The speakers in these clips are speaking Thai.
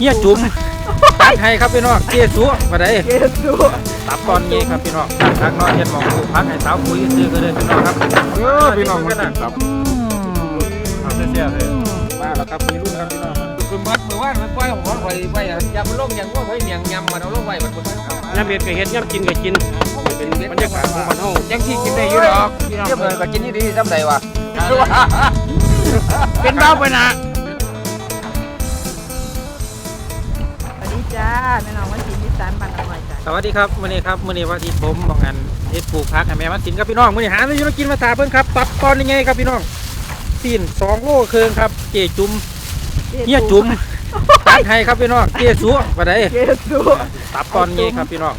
เฮียจุ๋มตัดให้ครับพี่น้องเจสัวมาได้เกสุตับตอนนี้ครับพี่น้องตัดทางนอนเย็นหมองผูพักให้สาวปุ๋ยซื้อก็เลยพี่น้องครับเออพี่น้องมากินครับเอาเสียๆเลยมาแล้วครับมีรุ่นครับพี่น้องคุณมัดเมื่อวานมันปล่อยของไว้ไว้ยำมันลงยังว่าไว้เมียงยำมันเอาลงไว้มันบ่ทันย่ำเบ็ดก็เฮ็ดย่ำกินก็กินเป็นบรรยากาศของบ้านเฮายังที่กินได้อยู่ดอกพี่น้องเออก็กินนี่ดีจำได้ว่ะเป็นเบ้าไปนะ แม่น้องวันศิลป์นิสานบ้านอร่อยจ้าสวัสดีครับมื้อนี้ครับมื้อนี้วันอาที่ผมบอกงานเฮ็ดปลูกผักให้แม่มากินครับพี่น้องมื้อนี้หาอะไรมากินมาตาเพิ่นครับตับตอนยังไงครับพี่น้องซีน2โลครึ่งครับ เจจุ๋มเฮียจุ๋มตัดให้ครับพี่น้องเจสัวมาได้เกสุตับตอนนี้ครับพี่น้อง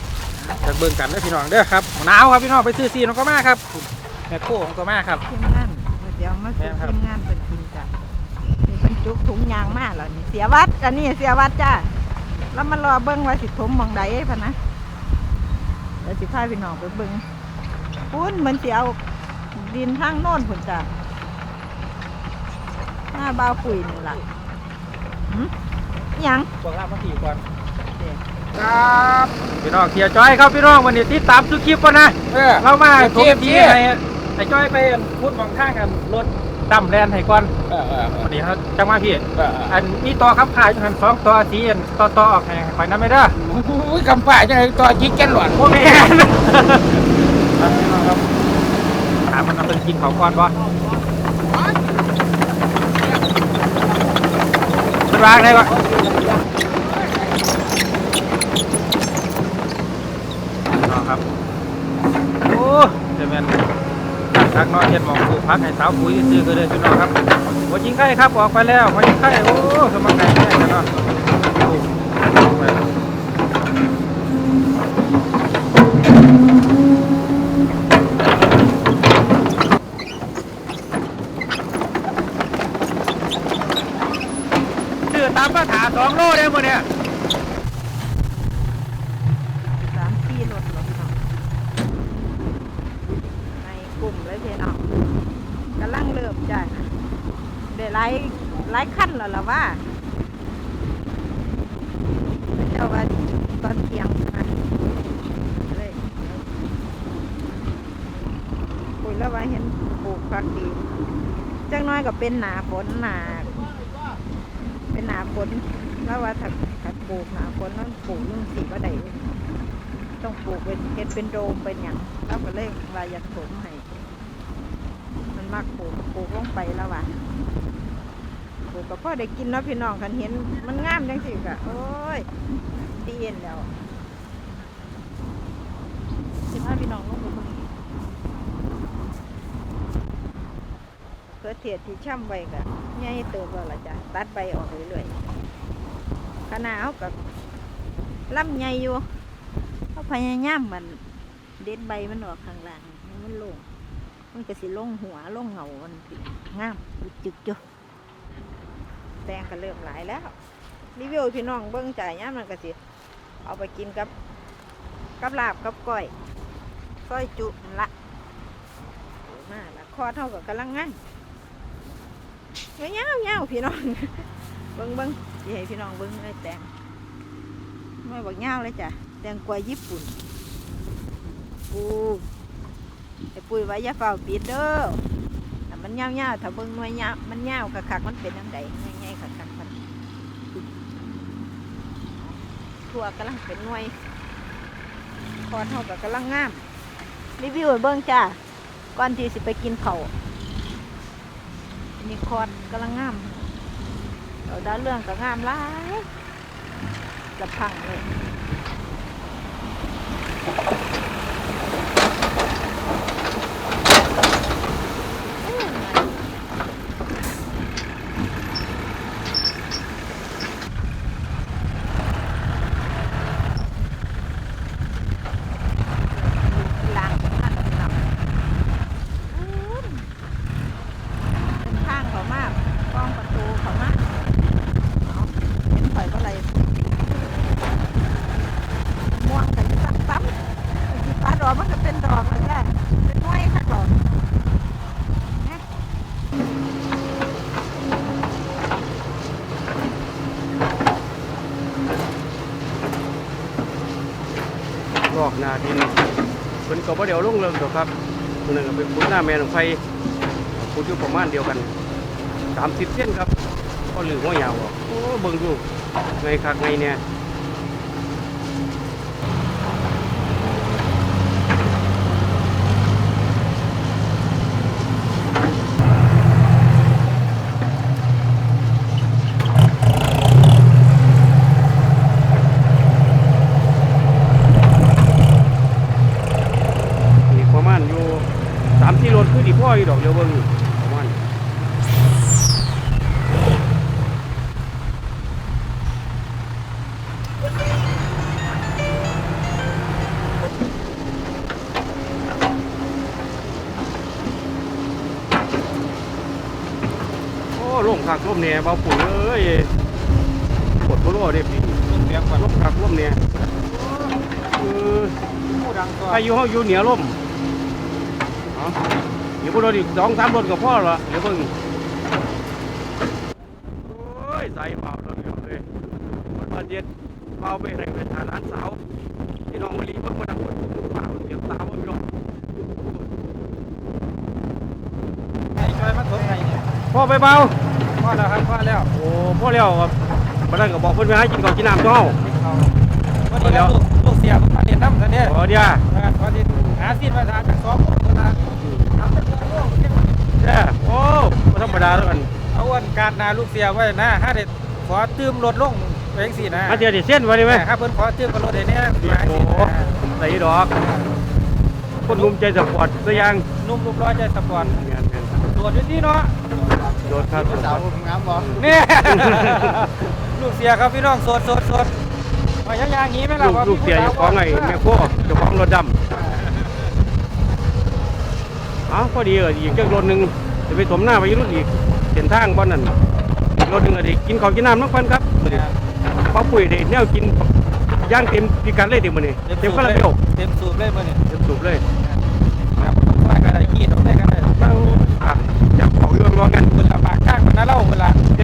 จะเบิ่งกันเด้อพี่น้องเด้อครับหนาวครับพี่น้องไปซื้อซีนของก็มาครับแม่โค้ของก็มาครับทีมงานเดี๋ยวมาสู่แม่ครับทีมงานเป็นกินจ้านี่เป็นจุกถุงยางมาแล้วนี่เสียวัดอันนี้เสียวัดจ้า แล้วมารอเบิ้งว่าสิถมหมองใดพะนะเดี๋ยวสิพาพี่น้องไปเบิ้งปุ้นเหมือนสิเอาดินทางโน่นผุนจ้าหน้าบ้าวปุ๋ยนี่ล่ะหึอิหยังพวกลาบมาถี่ก่อนครับพี่น้องเขียจ้อยครับพี่น้องวันนี้ติดตามทุกคลิปก่อนนะเออเรามาเออทุกเจี๊ยบทีเจี๊ยบให้ ให้จ้อยไปพูดมองข้างกันรถดำแลนให้ก่อนเออเออวันนี้เขาจังมาพี่ เอออันนี้ต่อครับขายหันสองต่อสีอันต่อต่อออกให้ข่อยน้ำไม่ได้ออุ้ยคำป่าจังไงตัวจิกแกนหลอนพวกแม่นครับพี่น้องครับถามมันเอาเป็นกินเขาก่อนบ่มันวางได้ปะพี่น้องครับ โอ้เจะเป็นตัด ทักนอนเฮ็ดหมองปลูพักให้สาวปุ๋ยซื้อก็เลยพี่น้องครับหัวจิงไข่ครับออกไปแล้วหัวจิงไข่โอ้สมัครไก่แม่กันเนาะโอ้ไปแล้วซื้อตามมาถาสองโลได้หมดเนี่ย สามสี่รถรถเนาะในกลุ่มเลยพี่น้องกำลังเริ่มจ้ะได้หลายหลายขั้นแล้วล่ะว่าเจ้าว่าตอนเที่ยงนะเลยคุยแล้วว่าเห็นปลูกผักดีจังน้อย ก็เป็นหนาฝนหนาเป็นหนาฝนแล้วว่าถ้าถ้าปลูกหนาฝนนั่นปลูกยุ่งสีก็ได้ต้องปลูกเป็นเฮ็ดเป็นโดมเป็นอย่างแล้วก็เลยว่าอยากถมให้มันมากปลูกปลูกลงไปแล้วว่ะปลูกก็พ่อได้กินเนาะพี่น้องกันเห็นมันงามจังสิกะโอ้ยดีเอ็นแล้วสิพาพี่น้องลงไป เพื่อเทียดที่ช่ำไว้กะใหญ่เติบแล้วล่ะจ้ะตัดใบออกเรื่อยๆขนาดเอากับลำใหญ่อยู่เขาพยายามมันเด็ดใบมันออกข้างล่างมันลงมันก็สิลงหัวลงเหงามันงามจึกจุแตงก็เริ่มหลายแล้วรีวิวพี่น้องเบิ้งจ่ายย่ามมันก็สิเอาไปกินกับกับลาบกับก้อยก้อยจุมันละมาละคอเท่ากับกำลังงาน เงี้ยวเงี้ยวพี่น้องเบิ้งเบิ้งสิให้พี่น้องเบิ้งไอ้แตงไม่บอกเงี้ยวเลยจ้ะแตงกวาญี่ปุ่นปูไอ้ปุ้ยไว้อยาเฝ้าปิดเด้อแต่มันเงาเงาๆถ้าเบิ่งหน่วยเงามันเงาคักๆมันเป็นยังไงง่ายๆคักๆมันทั่วกำลังเป็นหน่วยคอนเท่ากับกำลังงามรีวิวให้เบิ่งจ้าก่อนที่สิไปกินเขาวนี่คอน กำลังงามเราดาวเรื่องก็งามหลายจะพังเลย ล้างท่านเราเป็นข้างเขามากกล้องประตูเขามากเอาเห็นไฟก็อะไรม่วงกันซ้ำซ้ ล อกหน้าดินเพิ่นก็บ่ได้เอาลงเริงดอกครับตัวนึงเป็นพุ่หน้าแม่นของไฟขุดอยู่ประมาณเดียวกันสามสิบเส้นครับ ก็หรือหัวยาวออกโอ้เบิ่งดูไงคักไงเนี่ยอีกประมาณอยู่3-4รถคือดีพ่ออยู่ดอกเดียวเบิ่งประมาณ โอ้ลม คักลมเนี่ยเบาปุ๋ยเอ้ยปวดโคโรเด้พี่ลูกเสียงก่อนลมคักลมเนี่ยเออผู้ดังตัวใครอยู่เฮาอยู่เหนือลมเอาเดี๋ยวพวกเราอีกสองสามรถก็พอละเดี๋ยวเบิ่งโอ้ยใส่เบาเลยพี่น้องเอ้ยมันบาดเจ็บเบาไปไหนไปฐานหลานสาวพี่น้องมาลีเบิ่งมาดังปวดเบาเสียงตาบ่พี่น้องไอ้จอยมาถมให้เนี่ยพ่อไปเบา พอแล้วครับพอแล้วโอ้พ่อแล้วครับมาได้ก็บอกเพิ่นไปให้กินก่อนกินน้ำเจ้าวันนี้ลูกลูกเสียผมมาเรียนน้ำซะเนี่ยโอ้เดียวตอนนี้หาสิ้นมาทางจากสองคนคนละทำเป็นเรื่องโลกแย่โอ้บ่ธรรมดาแล้วกันเอาวันการนาลูกเสียไว้นะฮะเด็ดขอตื้มรถลงไปจังสี่นะอันเดียวดิเส้นไว้ได้ไหมครับเพิ่นขอตื้มกับรถเดี๋ยวนี้มาโอ้สิโหใส่ดอกคนรุมใจสปอร์ตซะยังนุ่มรูปร้อยใจสปอร์ตงานเป็นตรวจอยู่ที่เนาะโดดครับสาวงามบ่นี่ ลูกเสียครับพี่น้องสดสดสดมาย่างอย่างนี้ไหมล่ะลูกว่าลูกเสียเจ้าของไอ้แม่โคเจ้าของรถดำเอ้าพอดีเอออีกจักรถหนึงจะไปสมหน้าไปอยุ่รุ่นอีกเส้นทางบ่นั่นอีกรถหนึงอะดิกินข้าวกินน้ำน้ำกันครับมื้อนี้ป้าปุ๋ยได้แนวกินย่างเต็มพิกัดเลยเดี๋ยวมื้อนี้เต็มคาราเบลเต็มสูบเลยมื้อนี้เต็มสูบเลย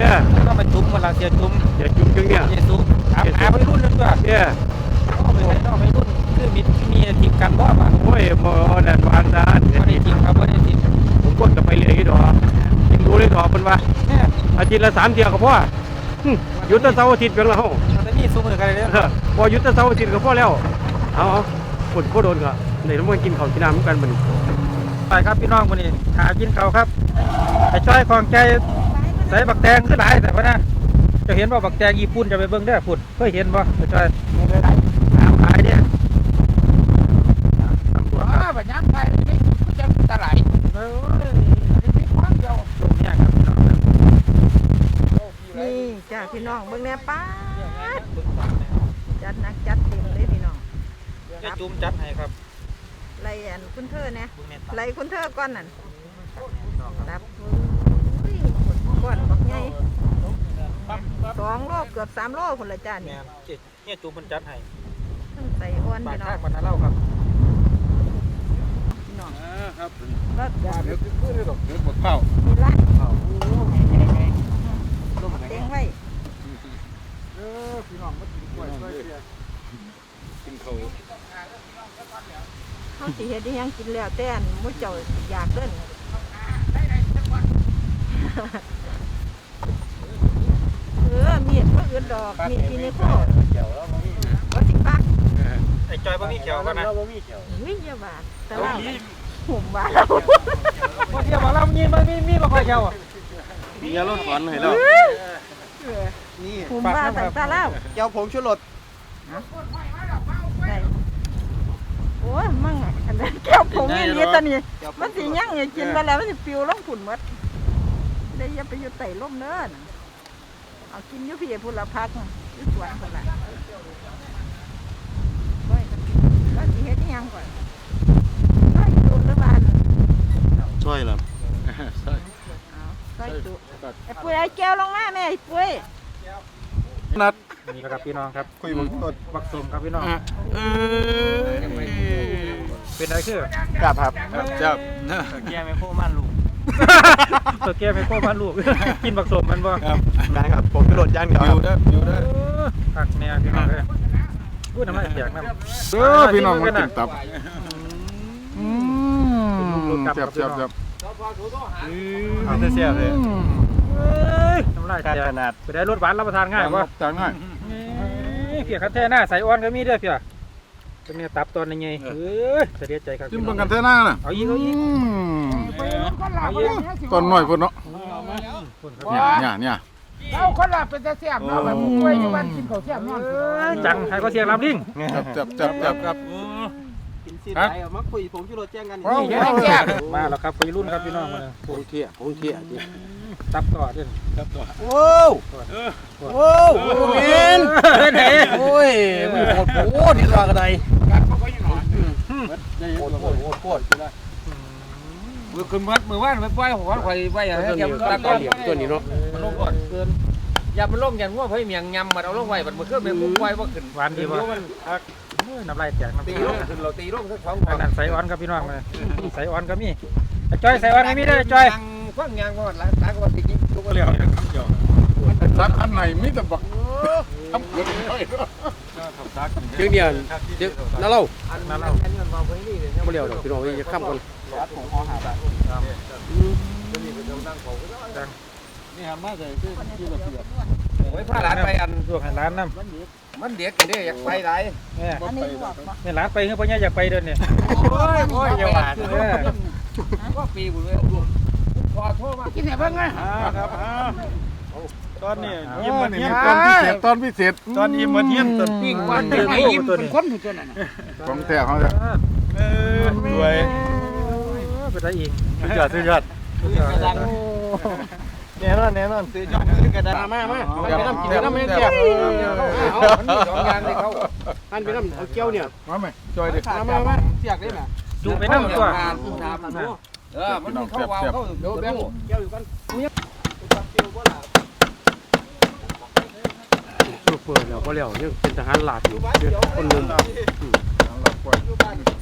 เวลาเด้อก็มาจุ้มเวลาเสียจุ้มอย่าจุ่มจังเนี่ยเยซูถามหาไปรุ่นนึงด้วยเด้อเอาไปไหนเอาไปรุ่นคือมีมีทีมกันบ่ป่ะโอ้ยบ่นั่นวางซานบ่ได้ทีมครับบ่ได้ทีมผมกดกับไปเลยที่ดอกยิงดูเลยดอกเพิ่นว่าเนี่ยอาทิตย์ละ3เที่ยก็พอหึหยุดแต่เสาร์อาทิตย์เพียงละเฮาตอนนี้สู้มือกันเลยเออบ่หยุดแต่เสาร์อาทิตย์ก็พอแล้วเอาเอาฝนก็โดนก็ได้ต้องมากินข้าวกินน้ำเหมือนกันมื้อนี้ไปครับพี่น้องมื้อนี้หากินข้าวครับไอ้จ้อยของใจ ใส่บักแตงคือหลายแต่ว่านะจะเห็นว่าบักแตงญี่ปุ่นจะไปเบิ่งได้อพุ่นเคยเห็นบ่ไอ้จ้อยถามขายเนี่ยตำรว้าบัดยามไทยนี่ก็จะตะไหลเออนนี้มีความเดียวตรงนี้ครับพี่น้องนี่จ้าพี่น้องเบิ่งแน่ป้าจัดนักจัดเต็มเลยพี่น้องจะจุ่มจัดให้ครับไล่อันคุณเธอเนี่ยไล่คุณเธอก่อนนั่นตับอุ้ยก้อนบักใหญ่ สองโลเกือบสามโลคนละจ้าแม่นี่เจ็ดเนี่ยจุ่มมันจัดให้ต้องใส่อ้วนปากพี่น้อข้างงมันน่าเล่าครับพี่น้องครับแล้วว่าเดี๋ยวคือคือดอกเดี๋ยวหมดเป้ามีละลมเต็งไว้เออพี่น้องมากินกล้วยกล้วยเสียกินเขาเขาสิเฮ็ดได้หยังกินแล้วแต่อันมุ้เจ้าอยากเด้นเออมีดก็อื่นดอกมีดที่นี่ก็บ่สิปักไอ้จอยบ่มีเขียวกันนะวิ่งอยาบาดแต่ว่าหุ่มบาดบ่เที่ยวบ่เรามีมันมีมีบ่ค่อยเขียวอะมียาลดก่อนให้แล้วนี่หุ่มบาดแต่ตาเล่าเจ้าผงชูรสได้โอ้ยมั่งอะอันนั้นแก้วผงนี่ดีตอนนี้มันสิยั่งไงกินไปแล้วมันสิปิวลงฝุ่นหมดได้อย่าไปอยู่ไต่ร่มเด้อน่ะ เอากินอยู่พี่พุ่นละพักอยู่สวนพุ่นละไว้กันว่าสิเฮ็ดอิหยังก่อนใส่ตุหรือบ้านช่วยล่ะเอาใส่ตุไอ้ปุ้ยไอ้แก้วลงมาแม่ไอ้ปุ้ยนัดนี่ครับพี่น้องครับคุยมึงสดบักสมครับพี่น้องเออเป็นอะไรคือครับครับครับแก้ไม่โค้มันลูก ตัวแก้ไม่โค้มันลูก กินบักสมมันบ่ครับได้ครับผงชูรสย่างเดียวอยู่ได้อยู่ได้ผักแนวพี่น้องเอ้ยพูดทำไมแตกน้ำ เด้อพี่น้องมากินตับอืมครับแซ่บแซ่บแซ่บเอาแต่เสียเลย เอ้ยน้ำลายแตกขนาด ไปได้รสหวานรับประทานง่ายป่ะจานง่ายเพียคันแท้หน้าใส่อ่อนก็มีเด้วยเพีย เป็นเนี่ยตับตอนยังไงเอ้ยเสียใจครับจิ้มเบิ่งกันเท่านั้นน่ะเอาอีกเอาอีกอืมเอาอีกตอนน้อยพุ่นเนาะเนี่ยเนี่ยเนี่ยเอาคนละเป็นแต่แซ่บเนาะแบบกล้วยอยู่บ้านกินข้าวแซ่บนอนจังใครก็เสียงลำลิงแซ่บแซ่บแซ่บแซ่บ กินสิได้เอามาคุยผมจุโรแจ้งกันโอ้ยยังแซ่บมาแล้วครับไปรุ่นครับพี่น้องมาเลยคงเที่ยคงเที่ยดิตับต่อเด่นโอ้โอ้เห็นไหนโอ้ยมันโคตรโคตรดีกว่ากันไดโคตรโคตรโคตรโคตรมือขึ้นมัดมือว่านไปปล่อยหัวข่อยไว้อย่างตัวเงี้นี้ยตะกตัอวนเหลี่ยมตัวนี้เนาะมันลงก่อนเกินอย่ามันลงอย่างว่าเพิ่นเมียงยำมันเอาลงไว้บัดมือขึ้นเป็นมุกไว้บ่ขึ้นหวานดีป่ะ น้ำลายแตกน้ำตีตีลลงงขึ้นเราตีลงสักสองอันนั้นใส่อ่อนครับพี่น้องมาใส่อ่อนก็มีจ้อยใส่อ่อนก็มีได้จ้อยคว้างยางก็หลายตาก็ติกินทุกคนเรียวซักอันไหนมีแต่บักทำเกินไปเนาะเชียงเนี่ยเชียงนั่นเราอันนั้นอันนี้มันมาเพิ่นนี่เลยบ่เลี้ยวดอกพี่น้องจะข้ามก่อนนี่ฮะมาใส่ที่ที่แบบเปียก โอ้ยพาหลานไปอันลวกให้ร้านน้มันเด็กเด้อยากไปหลายำเนี่ยอันนี้ลวกบ่เนี่ยร้านไปเฮ้ยพ่อเนี่ยอยากไปเดินเนี่ยโอ้ยโอ้ยอย่าหวานเออก็ปีบุญเลยขอโทษมากินเพิ่งไงตอนนี้ยิ้มมันนี่ตอนพิเศษตอนพิเศษตอนนี้มันเยี่ยมต้นปิ้งวัวันนเดืเป็อนนไงโอ้ยิ้มตัวเป็นนี้คนอยู่ตัวนั้นของแท้เขาจะเออรวยไปได้อีกสุดยอดสุดยอด แน่นอนแน่นอนซื้อยอดซื้อกระดาษมามาแซ่บไปน้ำกินแซ่บน้ำไม่แซ่แซ่บบเอามันมีสองอย่างเลยเขาอันไปน้ำเอาเกี้ยวเนี่ยมาไหมจอยดิมามามาเสียกได้ไหมจุไปน้ำตัวเออมันมีเขาวาวเขาเดี๋ยวแบงเกี้ยวอยู่กันสูเปิดแล้วบ่เลี้ยวยังเป็นทหารหลาดอยู่เดี๋ยวคนหนึง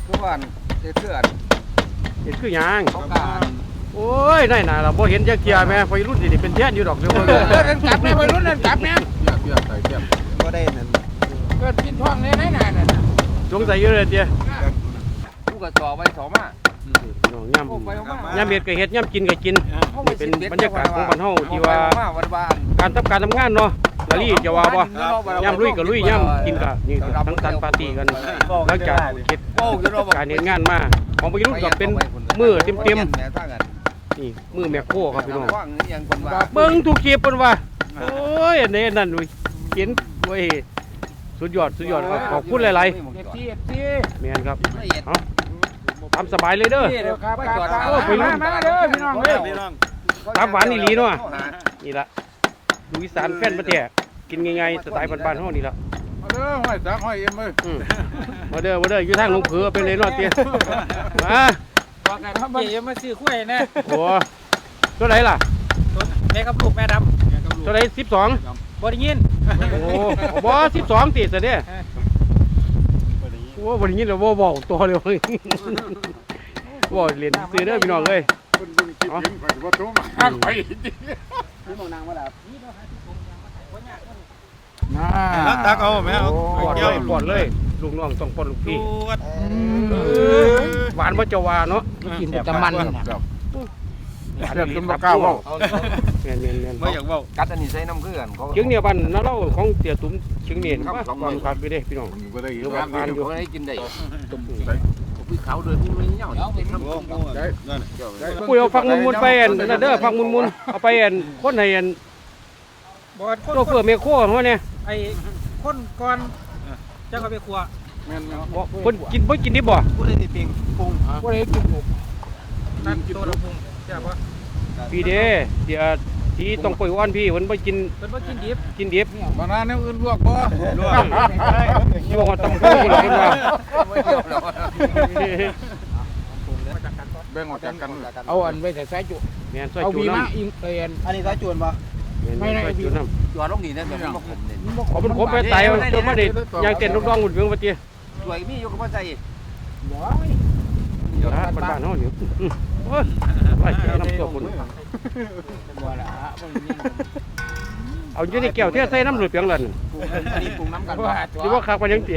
ทุกวันเสื้อเสื้อเห็นคือหยังเขาการ โอ้ยได้น่ะล่ะบ่เห็นจักเที่ยแม่ไฟรุ่นนี่เป็นแท้นอยู่ดอกเดี๋ยวบ่เออเดินกลับแม่วัยรุ่นเดินกลับแม่เทียบเทียบใส่เทียบก็ได้นั่นเกิดกินท้องในไหนไหนน่ะสงสัยอยู่เลยเตี้ยกูก็จ่อไว้สองมาน้องย่โอ้ไปเอามาำย่ำเฮ็ดก็เฮ็ดย่ำกินก็กินเป็นบรรยากาศของบ้านเฮาที่ว่าวันบ้านการทำการทำงานเนาะลาลี่จะว่าบ่ย่ำลุยก็ลุยย่ำกินก็นี่ก็ทั้งตันปาร์ตี้กันหลังจากเฮ็ดโอ้ยเราบอกการเฮ็ดงานมาของพี่รุ่นก็เป็นมือเต็มๆ นี่มือแม่โคครับพี่น้อง ว่างยังคนว่าเบิ่งทุกคลิปเพิ่นว่า โอ้ยอันนี้อันนั่นอุ้ยเขียนโอ้ยสุดยอดสุดยอดครับขอบคุณหลายเอฟซีเอฟซีๆแม่นครับเอาตามสบายเลยเด้อ เดี๋ยวครับไปจอดโอ้ไปรุ่นมาเด้อพี่น้องเด้อตามหวานอีหลีเนาะ นี่ละดูอีสานแฟนประเทศกินง่ายๆสไตล์บ้านๆเฮานี่ละมาเด้อห้อยซักห้อยเอ็มเอ้ยอืมมาเด้อมาเด้ออยู่ทางหลวงเผือไปเลยเนาะเตี้ยมา บอกกันครับอย่ามาซื้อคุ้ยนะโอ้ตัวไหนล่ะแม่กับลูกแม่ดตัวไหนสิบสองำบ่ได้ยินโอ้บ่สิบสองติดซะเด้โอ้วันนี้เราบ่บอกตัวเลยบ่เรียนซื้อเด้อพี่น้องเอ้ยคนดึงคิดเห็นข่อยว่าโตมาหาข่อยจริงพี่มองนางมาแล้วน่าตักเอาแม่เอาปอดเลยปอดเลย ลูกน้องต้องปอดลูกพี่ หวานบ่จะว่าเนาะกินแต่มันครับหวานเทียบจนบ่กล้าเว้าแม่นๆๆไม่อยากเว้ากัดอันนี้ใส่น้ำเกลือเขาเชียงเนี่ยบ้านนาเล่าของเตี่ยตุ้มเชียงเนี่ยมาความคักไปเด้พี่น้องผมก็ได้หยินรือว่าว่าทานอยู่เขาได้กินได้ได้พี่เขาเดินที่ไม่เหนียวเอาไปน้ำได้ปุ้ยเอาฟังมุนๆไปอันนั่นเด้อฟังมุนๆเอาไปอันคนให้อันบ่คโชเฟอร์เมโครเฮาเนี่ยไอ้คนก่อนจะ เอาไปครัวแม่นบ่เพิ่นกินบ่กินดิบบ่ผู้ใดที่ปิงปรุงก็เลยกินหมูนั่นตัวละพุงใช่ป่ะพี่เด้เดี๋ยวที่ต้องปล่อยอ่อนพี่เพิ่นบ่กินเป็นบ่กินดิบกินดิบๆบานาแนวอื่นลวกบ่อยู่ว่าตำปูพุ่นล่ะเพิ่นว่าแบ่งออกจากกันเอาอันไว้ใส่ใส่จุแม่นซอยเอาจุบีน้มาอิงเอ็นอันนี้สายจวนปะำแม่นซอยจุน้ำจอดลงนี่นั่นแบบมันผมเนี่ ยขอมันขมไปตายจนมาได้ยางเต้นลูกน้องหุ่นเมืองว่าติสวยมีอยู่กับว่าใจนะบ้านๆเฮานี่อื้อโอ้ยไล่น้ำตัวคนเอาอยู่ในแก้วเทใส่น้ำหรือเปียงล่ะนั่นอันนี้ปรุงน้ำกันว่าสิว่าคักปานยังติ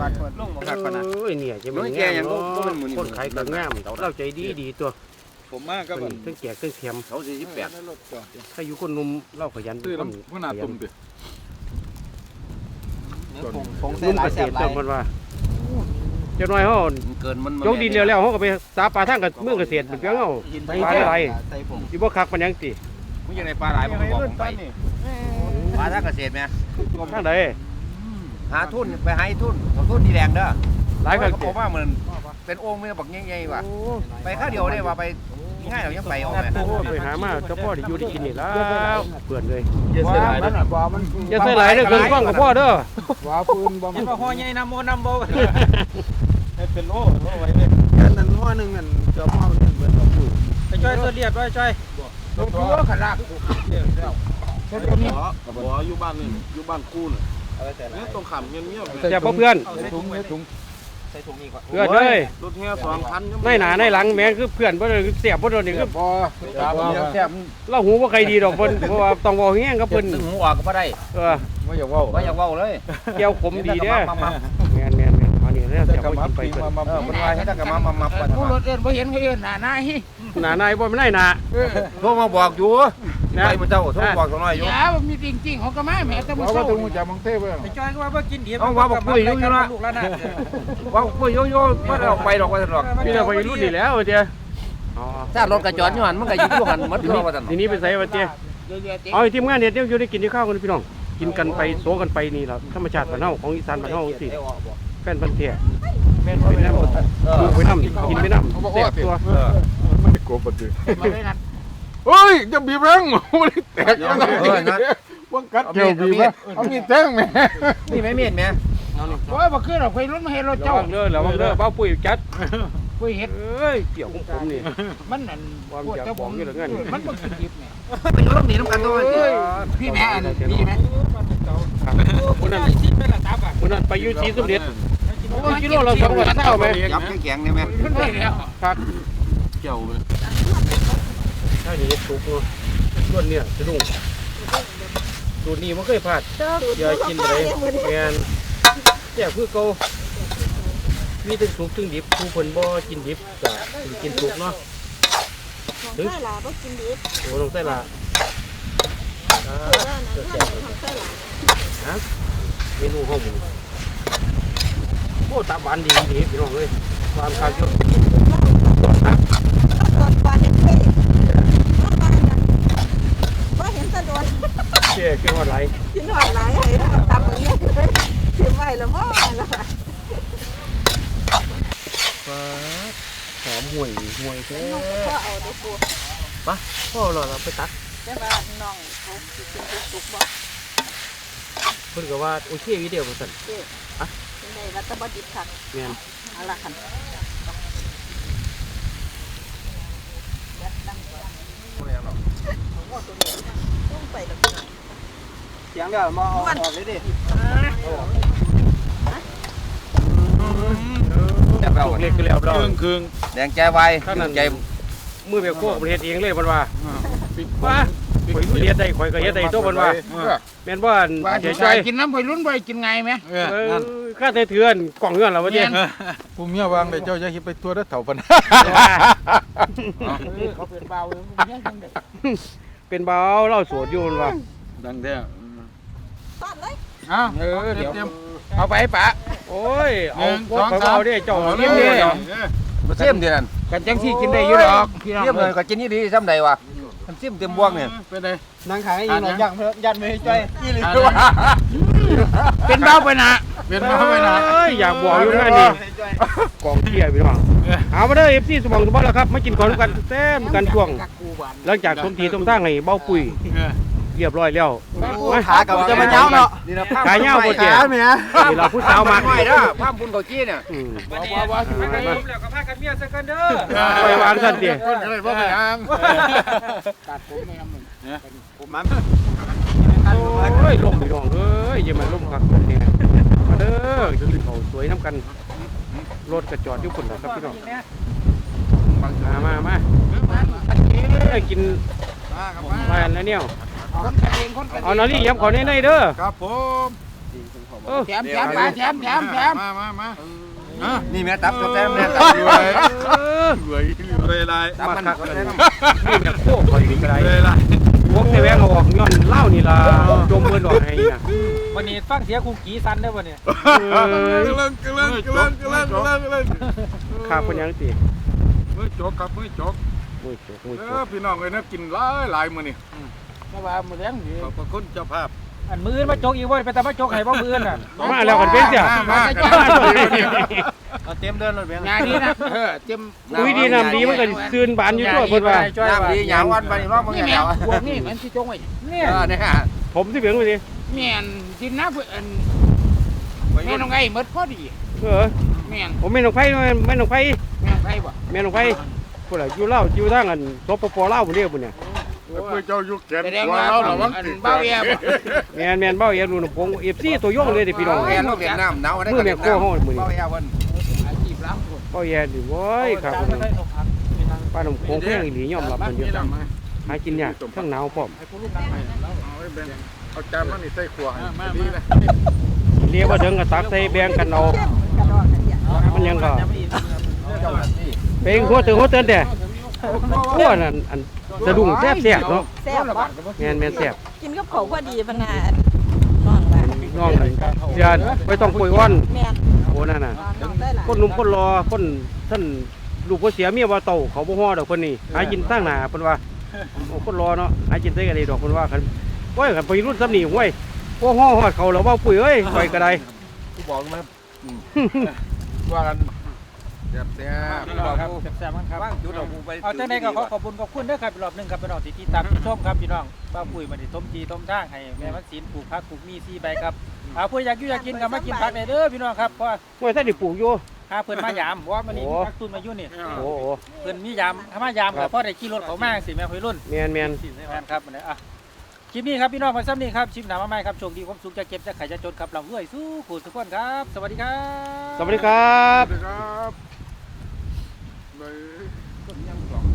บาดเปิดลงบ่คักปานนะโอ้ยเนี่ยจะน้อยแก่ยังบ่บ่เป็นหมู่นี่คนขายก็งามเราใจดีดีตัว ผมมากก็เพิ่นทั้งแจกทั้งเทียมเขาสี่สิบแปดถ้าอยู่คนหนุ่มเล่าขยันตื้อคนน้ำหัวหน้าตุ่มดิผงหนุ่มเกษตรเติมเพิ่นว่าเจ้าน้อยเฮาเกินมันยกดินแล้วแล้วเฮาก็ไปสาปลาทางกับเมืองเกษตรเป็นเพียงเฮาปลาอะไรใส่ผงสิบ่คักปานยังติมึงยังในปลาหลายมึงบอกผมไปปลาทางเกษตรไหมทางใดหาทุนไปหาทุนของทุนดีแดงเด้อหลายคักเขาติบอกว่ามันเป็นองค์ไม่บักใหญ่ๆว่ะไปข้าวเดียวเนี่ยว่าไป ง่ายเรายังไปเอาไหมโอ้ไปหามาเฉพาะที่อยู่ได้กินนี่แล้วเปื่อนเลยเยอะเสียหลายนะอย่าใส่หลายเด้อเครื่องฟังกับพ่อเด้อว่าปืนบ่เห็นว่อใหญ่น้ำโมน้ำโบเป็นโล่โล่ไว้เลยกันนั้นหัวหนึ่งนั่นเจ้าพ่อมันเบิร์ดดอกไปจ้อยตัวเดียดไว้จ้อยตัวตัวขนาดเดี๋ยวแล้วตัวนี้บ่อยู่บ้านนี่อยู่บ้านกูน่ะเนี่ยตรงขำเงียบๆแต่พ่อเพื่อนถุงถุง ใส่ถุงนี่ก่อนเพื่อนเอ้ยรถแห่สองคันในหน้าในหลังแม่งคือเพื่อนบ่ได้เสียบบ่โดนนี่คือพอตาบ่แซ่บเราหูบ่ใครดีดอกเพิ่นเพราะว่าต้องเว้าแฮงกับเพิ่เพิ่นนตึงหูออกก็บ่ได้เออบ่อยากเว้าว่าอยากเว้าเลยแก้วขมดีเด้อมามาแม่นแม่นแม่นอันนี้แล้วแต่แต่ก็บ่มากินไปปีเพิ่นมาเออมามันว่าให้ตะกะมามามาก่อนผู้รถเอิ้นบ่เห็นเขาเอิ้นหน้าหน้าฮิหน้านายบ่ไม่ได้หน้าโทรมาบอกอยู่ นะไปมันเจ้าโทรมาบอกตัวน้อยอยู่อย่าบ่มีจริงๆเขาก็มาแม่แต่บ่ว่าเศร้าว่าถึงมึงจะมังเทพเว้ยไปจ้อยก็ว่าเพิ่งกินเดียเอาว่าบอกปุ้ยอยู่อยู่นะลูกแล้วนะว่าปุ้ยโยโย่บ่ได้ออกไปดอกว่าซั่นดอกพี่เราไปรุ่นนี่แล้วเจ้อ๋อถ้ารถกระจอดอยู่หันมันก็อยู่อยู่หันหมดรอบว่าซั่นทีนี้ไปใส่ว่าเจ้เยอะๆเต็มเอาไอ้ทีมงานเนี่ยเดี๋ยวอยู่ได้กินที่ข้าวกันพี่น้อง กินกันไปโซกันไปนี่ล่ะธรรมชาติบ้านเฮาของอีสานบ้านเฮาจังซี่แฟนพันธุ์แท้แม่นบ่แม่นบ่เออดูไปน้ำกินไปน้ำแซ่บตัวเออมันได้โกบดดิมาเลยนะ เฮ้ยจะบีบแรงมันได้แตกยังไงเออนะว่างกัดเกี่ยวบีบว่าเอามีดแทงแม่นี่แม่เมียนแม่โอ้ยบ่คือดอกไฟรถมาเฮ็ดรถระเจ้าวังเด้อระวังเด้อเบ้าปุ๋ยจัดปุ้ยเฮ็ดเอ้ยเกี่ยวของผมนี่มันนั่นความปวดอยากเจ้าบผอกมอยู่แล้วงั้นมันบ่กินดิบแม่ไปอยู่ลงนี่น้ำกันตัวมันสิพี่แม่อันพี่แม่คนนั้นชิ้นเป็นละตับอะคนนั้นไปอยู่สีสมเด็จกิโลเราสองร้อยเท่าไหมยับแข็งๆนี่แม่ขึ้นไปแล้วครับเกี่ยวเลยถ้าอย่างนี้สุกเนาะส่วนเนี่ยสะดุ้งสูตรนี้ไม่เคยพลาดอย่ากินอะไรแมนแซ่บคือเก่ามีทั้งสุกทั้งดิบผู้คนบ่กินดิบก็สิกินสุกเนาะของใส่หลาบ่กินดิบโอ้ลงใส่ละอ่าเออนะเพื่อนของใส่หลาเมนูห้องหมูโอ้ตับหวานดีดีพี่น้องเลยความคาวเยอะ ตอนว่าเห็นเพ่ว่าเห็นตะโดนเจ๊เกี่ยวอะไรกินหอดหลายให้ตำอย่างเงี้ยเลยถือไว้แล้วบ่ล่ะฟ้าหอมห่วยห่วยแท้ก็เอาได้ปูพ่อเราเราไปตักแต่ว่าน้องเขาสิกินสุกๆบ่เพิ่นก็ว่าโอเควิดีโอสั่นเป็นได้ว่าแตะบ่ดิบคักแม่นเอาล่ะคั่นลง ไปแล้วพี่น้องเสียงเด้อมาเอาออกเลยดิแบแล้วเล็กก็แล้วเราเครื่องเครื่องแดงใจไวใจมือแบบโคกมันเฮ็ดเองเลยมันว่าว่าข่อยเฮ็ดได้ข่อยก็เฮ็ดได้ตัวมันว่าแม่นบ่อันว่าเสีสิยใจใจกินน้ำไฟรุ่นบ่กินไงแม่เออข้าแต่เถื่อนกล่องเฮือนเราว่าเด้ผู้เมียวางได้เจ้าอย่าคิดไปตัวเด้เฒ่าพันเขาเป็นเบาเลยผมเนี่ยจังได๋ เป็นเบาเราโสดอยู่มันว่าดังแท้ตอนเลยอ้าวเออเดี๋ยวเอาไปปะโอ้ยเอาหนึ่งบ่สองข่อยสามเอาเด้เจ้าเอาเลี้เลี้ยยงงเด้เด้มาเสียมเดือนกันจังซี่กินได้อยู่ดอกพี่น้องเสียมเลยก็กินนี่ดีซ้ำใดวะมันเสียมเต็มบวงเนี่ยเป็นไงนางขายอีกหน่อยยักยันไม่ให้จ้อยนี่เลยเป็นเบาไปนะเป็นมาไปนะเอ้ยอยากบอกอยู่นะนี่กองเชียร์พี่น้องเอามาเด้อ FC สมองสมบัติแล้วครับมากินของกันแต้มกันช่วง หลังจากสมทีสมตั้งให้เบ้าปุ๋ยเรียบร้อยแล้วมาขากับจะมาเจ้าเนาะนี่นะขายเงาบ่เจ๊เมียนี่เราผู้สาวมากหน่อยเด้อภาพบุญเขาจี้เนี่ยอืมวันนี้ไปไปล้มแล้วก็พากันเมียซะกันเด้อไปวางซั่นติคนก็เลยบ่ไปยังตัดผมแม่มึงโอ้ยลมพี่น้องเอ้ยอย่ามาลมคักเนี่ยมาเด้อกินข้าวสวยน้ำกันรถก็จอดอยู่พุ่นล่ะครับพี่น้องมามามา เอ้ยกินมาครับมาแล้วเนี่ยคนกันเองคนกันเอานาลีย้ำขอในในเด้อครับผมเออแถมแถมมาแถมแถมแถมมามามานี่แม่ตับตัวแต้มแม่ตับรวยรวยรวยไรตับมันก็ได้นี่แบบโค้งคอยดีกระไรรวยไรพวกเทแวงเอาออกย้อนเหล้านี่ล่ะจมเงินออกให้น่ะวันนี้ฟังเสียงคุงกีสันได้อวันนี้เอ้ยกำลังกำลังกำลังกำลังกำลังกำลังขาคนยังตีมือจกครับมือจก มือจกมือเอจอกพี่น้องเลยนะกินหลายหลายมื้อนี่มาว่ามือแรงดีขอบพระคุณเจ้าภาพอันมืออื่นมาจกอีกเว่าไปแต่มาจกให้บ่มืออื่นน่ะมาแล้วกันเป็นเสียมากันเอาเต็มเดินรถเบนงานดีนะเออเต็มอุ้ยดีน้ำดีมันก็ซืนบานอยู่ตัวเพิ่นว่าจ้อยน้ำดีหยางวันไปรอบมึงนี่ไงแม่แล้วพวกนี้มันที่จงไว้เนี่ยเออเนี่ยผมสิเบียงไปดิแม่นดินน้ำเพิ่นแม่น้องไอ้หมดพอดีเออแม่นผมแม่นของไผแม่นของไผแม่นไผบ่แม่นของไผ พุ่นล่ะอยู่ลาวอยู่ทางอันสปปลาวพุ่นเด้อพุ่นเนี่ยเพื่อเจ้ายุคแขนแสดงหัวว่าเราเหรอวะอันเบ้าแย่บ่ แม่นแม่นเบ้าเอ็นรุ่นผม FC ตัวยงเลยเด้อพี่น้องแม่ลูกเวียดนามหนาวได้มือแม่โค้งเฮามื้อเบานี้แย่วันอาชีพล้างคนเบ้าแย่ดิโว้ยครับผมป้าน้ำโขงแพงอีหลียอมรับมันอยู่หากินยากทั้งหนาวพร้อมเอาไว้แบ่งเอาจานมานี่ใส่ขวให้ดีนะเรียกว่าถึงก็ตักใส่แบ่งกันเอา กระดอกกันอย่างมันยังก็ เป็นหัวตึงหัวเตือนแต่หัวนั่นอันสะดุ้งแซ่บๆเนาะแซ่บบ่แม่นแม่นแซ่บกินกับเขาวพอดีพะนาน้องว่าน้องนั่นเสียไม่ต้องป่วยว่อนแม่นโอ้นั่นน่ะน้องได้หลายคนหนุ่มคนรอคนท่านลูกบ่เสียเมียบ่เต่าเขาบ่ฮอดอกเพิ่นนี่หากินตั้งหน้าเพิ่นว่าโอ้คนรอเนาะหากินได้กันดีดอกเพิ่นว่าคันโอ้ยคันไปรุ่นซ้ำนี่ห้วยบ่ฮอฮอดเขาแล้วเว้าปุ๋ยเอ้ยไปก็ได้กูบอกมั้ยว่ากัน แซ่บแซ่บพี่น้องครับแซ่บๆมั้งครับว่างจุดเราไปเอาจังไดก็ขอขอบคุณขอบคุณเด้อครับอีกรอบหนึงครับพี่น้องที่ติดตามชมครับพี่น้องบ้าปุ๋ยมาดิต้มจีต้มทางให้แม่มันศีลปลูกผักปลูกมีซีใบครับเอาผู้อยากอยู่อยากกินก็มากินผักได้เด้อพี่น้องครับเพราะว่าห้วยท่านได้ปลูกอยู่ หาเพิ่นมายามเพราะว่ามันนี่โอ้นักตุนมาอยู่นี่โอ้โหเพิ่นมียามถ้ามายามครัก็บ พอได้ขี่รถเขามาสิแม่คุยรุ่น แม่นแม่นสิแม่นครับมันอะคลิปนี้ครับพี่น้องมาซ้ำนี่ครับชิมหนามาใหม่ครับโชคดีความสุขจะเก็บจะขายจะจนครับลำรวยสู้ผู้ทุกคนครับ สวัสดีครับ สวัสดีครับสวัสดีครับ เลย